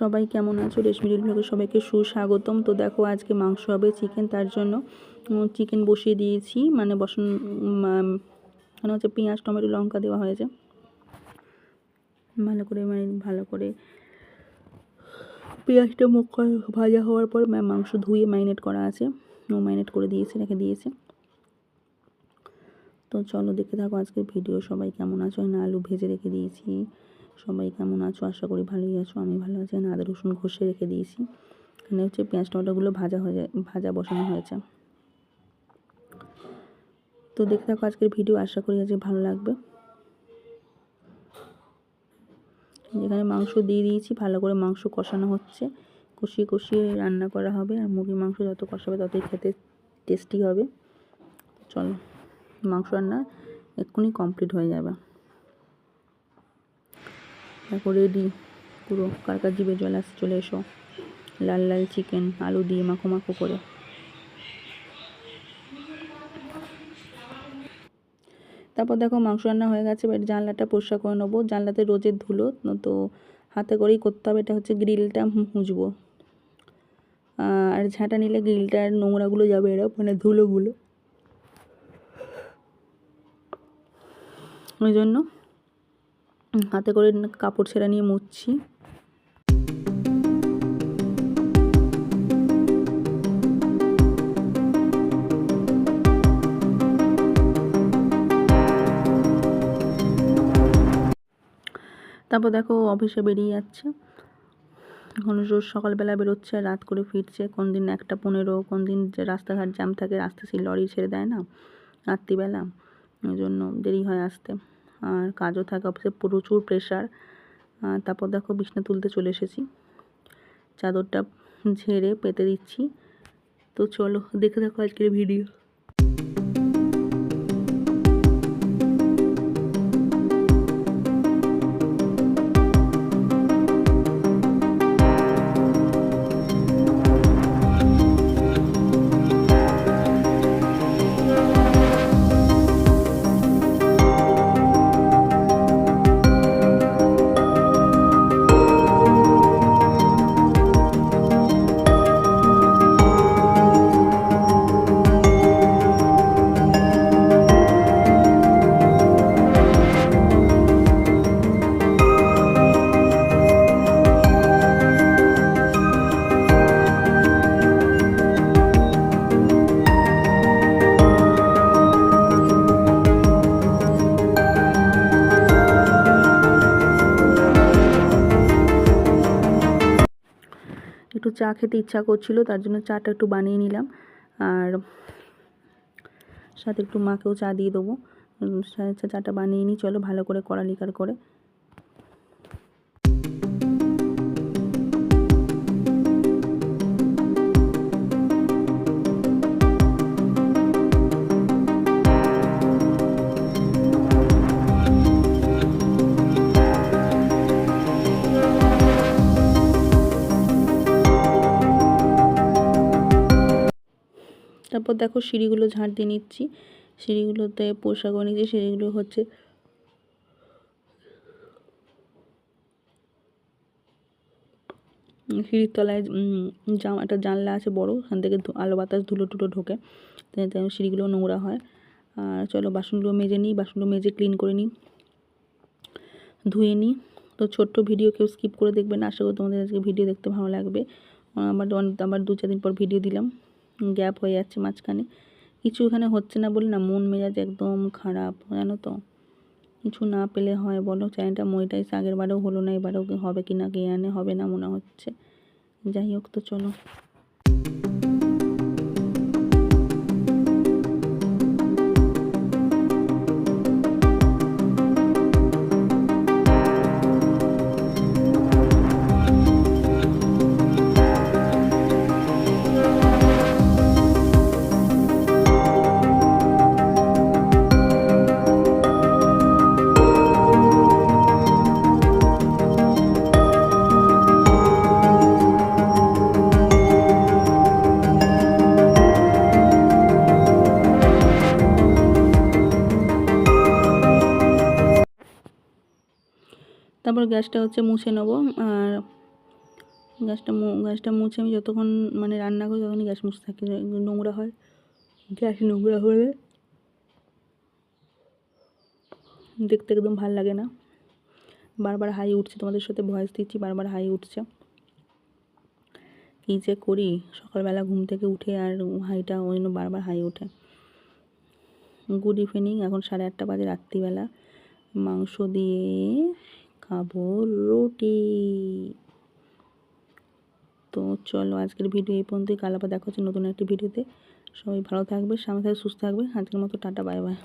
সবাই কেমন আছো? রেশমি রিল ব্লগে সবাইকে সুস্বাগতম। তো দেখো, আজকে মাংস হবে চিকেন, তার জন্য চিকেন বসিয়ে দিয়েছি। মানে বসন মানে হচ্ছে পেঁয়াজ, টমেটো, লঙ্কা দেওয়া হয়েছে। ভালো করে মানে ভালো করে পেঁয়াজটা মুখ, ভাজা হওয়ার পর মাংস ধুয়ে ম্যারিনেট করা আছে। ও ম্যারিনেট করে দিয়েছে, রেখে দিয়েছে। তো চলো দেখে থাকো আজকের ভিডিও, সবাই কেমন আছো? না আলু ভেজে রেখে দিয়েছি। সবাই কেমন আছো? আশা করি ভালোই আছো। আমি ভালো আছি। না আদা, রসুন ঘষে রেখে দিয়েছি। এখানে হচ্ছে পেঁয়াজ টমেটোগুলো ভাজা হয়ে ভাজা বসানো হয়েছে। তো দেখে থাকো আজকের ভিডিও। আশা করি আজকে ভালো লাগবে। যেখানে মাংস দিয়ে দিয়েছি। ভালো করে মাংস কষানো হচ্ছে। কষিয়ে কষিয়ে রান্না করা হবে। আর মুরগির মাংস যত কষাবে ততই খেতে টেস্টি হবে। চলো, মাংস রান্না এক্ষুনি কমপ্লিট হয়ে যাবে। দেখো রেডি পুরো কার কার জিভে জল আসছে চলে এসো। লাল লাল চিকেন, আলু দিয়ে মাখো মাখো করে। তারপর দেখো মাংস রান্না হয়ে গেছে, এবার জানলাটা পরিষ্কার করে নেব। জানলাতে রোজের ধুলো তো হাতে করেই করতে হবে, এটা হচ্ছে গ্রিলটা মুছবো। আর ঝাঁটা নিলে গ্রিলটার নোংরাগুলো যাবে এরা মানে ধুলোগুলো। ওই জন্য হাতে করে কাপড় ছেঁড়া নিয়ে মুছছি। তারপর দেখো অফিসে বেরিয়ে যাচ্ছে। এখন রোজ সকালবেলা বেরোচ্ছে, রাত করে ফিরছে। কোন দিন একটা পনেরো, কোন দিন যে রাস্তাঘাট জ্যাম থাকে রাস্তা সেই লরি ছেড়ে দেয় না, রাত্রিবেলা। ওই জন্য দেরি হয় আসতে। আর কাজও থাকে অফিসে প্রচুর প্রেশার তারপর দেখো বিছনা তুলতে চলে এসেছি। চাদরটা ঝেড়ে পেতে দিচ্ছি। তো চলো দেখে দেখো আজকের ভিডিও চা খেতে ইচ্ছা করছিল, তার জন্য চাটা একটু বানিয়ে নিলাম। আর সাথে একটু মাকেও চা দিয়ে দেবো। চাটা বানিয়ে নিই, চলো ভালো করে কড়ালিকার করে। তারপর দেখো সিঁড়িগুলো ঝাঁট দিয়ে নিচ্ছি। সিঁড়িগুলোতে পোশাক নিচ্ছি সিঁড়িগুলো হচ্ছে সিঁড়ির তলায় জামা, একটা জানলা আছে বড়, ওখান থেকে আলো বাতাস, ধুলো টুলো ঢোকে। সিঁড়িগুলো নোংরা হয়। আর চলো বাসনগুলো মেজে নিই, বাসনগুলো মেজে ক্লিন করে নিই। ধুয়ে নিই। তো ছোট্ট ভিডিও কেউ স্কিপ করে দেখবে না, আশা করি তোমাদের আজকে ভিডিও দেখতে ভালো লাগবে। আমার আবার দু, চার দিন পর ভিডিও দিলাম। গ্যাপ হয়ে যাচ্ছে মাঝখানে। কিছু এখানে হচ্ছে না বলে না, মন মেজাজ একদম খারাপ, জানো তো। কিছু না পেলে হয়, বলো। চ্যানেলটা মনিটাইজ আগের বারেও হলো না, এবারেও হবে কি না, কে আনে হবে না মনে হচ্ছে। যাই হোক তো চলো। তারপর গ্যাসটা হচ্ছে মুছে নেব। আর গ্যাসটা গ্যাসটা মুছে আমি যতক্ষণ মানে রান্না করি ততক্ষণই গ্যাস মুছে থাকি। নোংরা হয়। গ্যাস নোংরা হলে দেখতে একদম ভালো লাগে না। বারবার হাই উঠছে, তোমাদের সাথে ভয়েস দিচ্ছি, বারবার হাই উঠছে। কী যে করি? সকালবেলা ঘুম থেকে উঠে আর হাইটা ওই জন্য বারবার হাই ওঠে। গুড ইভিনিং, এখন সাড়ে আটটা বাজে রাত্রিবেলা। মাংস দিয়ে খাব রুটি। তো চলো আজকের ভিডিও এই পর্যন্তই। কাল আবার দেখা হচ্ছে নতুন একটি ভিডিওতে সবাই ভালো থাকবে সামনে থাকবে সুস্থ থাকবে। আজকের মতো টাটা বাই বাই